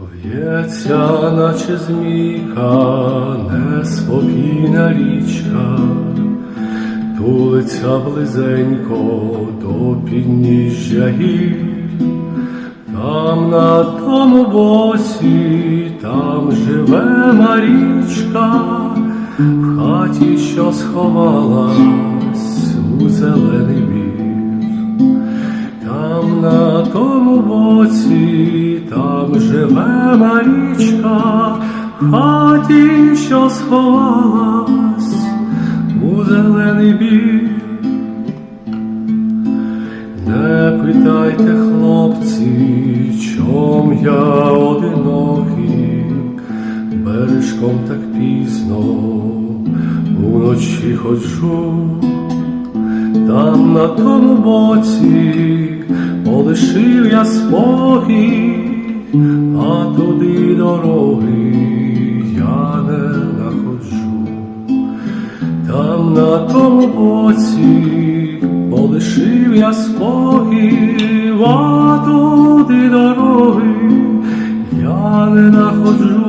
В'ється, наче змійка, неспокійна річка, тулиться близенько до підніжжя гір. Там на тому боці, там живе Марічка, в хаті, що сховалась у зелений бір. Марічка, в хаті, що сховалась. У зелений бір. Не питайте, хлопці, чом я одинокий, бережком так пізно уночі ходжу, там на тому боці полишив я спокій, а туди дороги я не находжу. Там на тому боці полишив я спогів, а туди дороги я не находжу,